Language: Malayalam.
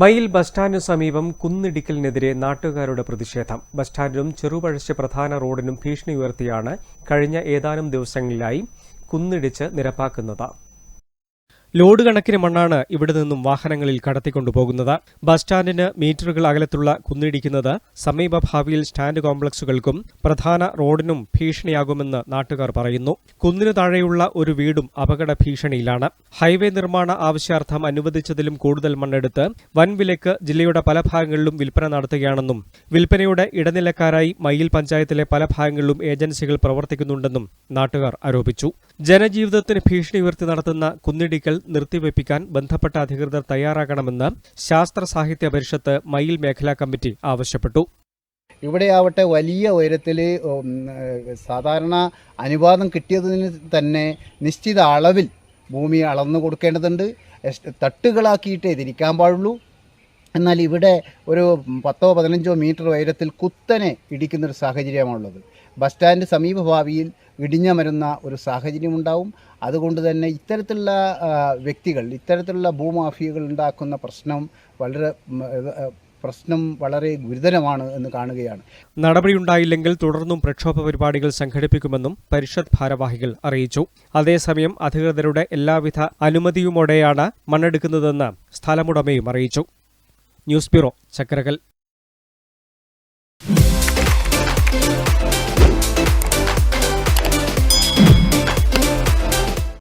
മയിൽ ബസ് സ്റ്റാൻഡിനു സമീപം കുന്നിടിക്കലിനെതിരെ നാട്ടുകാരുടെ പ്രതിഷേധം. ബസ് സ്റ്റാൻഡിനും ചെറുപഴശ്ശി പ്രധാന റോഡിനും ഭീഷണി ഉയർത്തിയാണ് കഴിഞ്ഞ ഏതാനും ദിവസങ്ങളിലായി കുന്നിടിച്ച് നിരപ്പാക്കുന്നത്. ലോഡ് കണക്കിന് മണ്ണാണ് ഇവിടെ നിന്നും വാഹനങ്ങളിൽ കടത്തിക്കൊണ്ടുപോകുന്നത് ബസ് സ്റ്റാൻഡിന് മീറ്ററുകൾ അകലത്തുള്ള കുന്നിടിക്കുന്നത് സമീപഭാവിയിൽ സ്റ്റാൻഡ് കോംപ്ലക്സുകൾക്കും പ്രധാന റോഡിനും ഭീഷണിയാകുമെന്ന് നാട്ടുകാർ പറയുന്നു. കുന്നിനു താഴെയുള്ള ഒരു വീടും അപകട ഭീഷണിയിലാണ്. ഹൈവേ നിർമ്മാണ ആവശ്യാർത്ഥം അനുവദിച്ചതിലും കൂടുതൽ മണ്ണെടുത്ത് വൻവിലക്ക് ജില്ലയുടെ പല ഭാഗങ്ങളിലും വിൽപ്പന നടത്തുകയാണെന്നും വിൽപ്പനയുടെ ഇടനിലക്കാരായി മയിൽ പഞ്ചായത്തിലെ പല ഭാഗങ്ങളിലും ഏജൻസികൾ പ്രവർത്തിക്കുന്നുണ്ടെന്നും നാട്ടുകാർ ആരോപിച്ചു. ജനജീവിതത്തിന് ഭീഷണി ഉയർത്തി നടത്തുന്ന കുന്നിടിക്കൽ നിർത്തിവെപ്പിക്കാൻ ബന്ധപ്പെട്ട അധികൃതർ തയ്യാറാകണമെന്ന് ശാസ്ത്ര സാഹിത്യ പരിഷത്ത് മയിൽ മേഖലാ കമ്മിറ്റി ആവശ്യപ്പെട്ടു. ഇവിടെയാവട്ടെ വലിയ ഉയരത്തിൽ സാധാരണ അനുവാദം കിട്ടിയതിന് തന്നെ നിശ്ചിത അളവിൽ ഭൂമി അളന്നു കൊടുക്കേണ്ടതുണ്ട്. തട്ടുകളാക്കിയിട്ടേ തിരിക്കാൻ പാടുള്ളൂ. എന്നാൽ ഇവിടെ ഒരു പത്തോ പതിനഞ്ചോ മീറ്റർ ഉയരത്തിൽ കുത്തനെ ഇടിക്കുന്നൊരു സാഹചര്യമാണുള്ളത്. ബസ് സ്റ്റാൻഡ് സമീപഭാവിയിൽ ഇടിഞ്ഞമരുന്ന ഒരു സാഹചര്യമുണ്ടാവും. അതുകൊണ്ട് തന്നെ ഇത്തരത്തിലുള്ള വ്യക്തികൾ ഇത്തരത്തിലുള്ള ഭൂമാഫിയകൾ ഉണ്ടാക്കുന്ന പ്രശ്നം വളരെ പ്രശ്നം വളരെ ഗുരുതരമാണ് എന്ന് കാണുകയാണ്. നടപടിയുണ്ടായില്ലെങ്കിൽ തുടർന്നും പ്രക്ഷോഭ പരിപാടികൾ സംഘടിപ്പിക്കുമെന്നും പരിഷത്ത് ഭാരവാഹികൾ അറിയിച്ചു. അതേസമയം അധികൃതരുടെ എല്ലാവിധ അനുമതിയുമോടെയാണ് മണ്ണെടുക്കുന്നതെന്ന് സ്ഥലമുടമയും അറിയിച്ചു. News bureau ചക്കരകൽ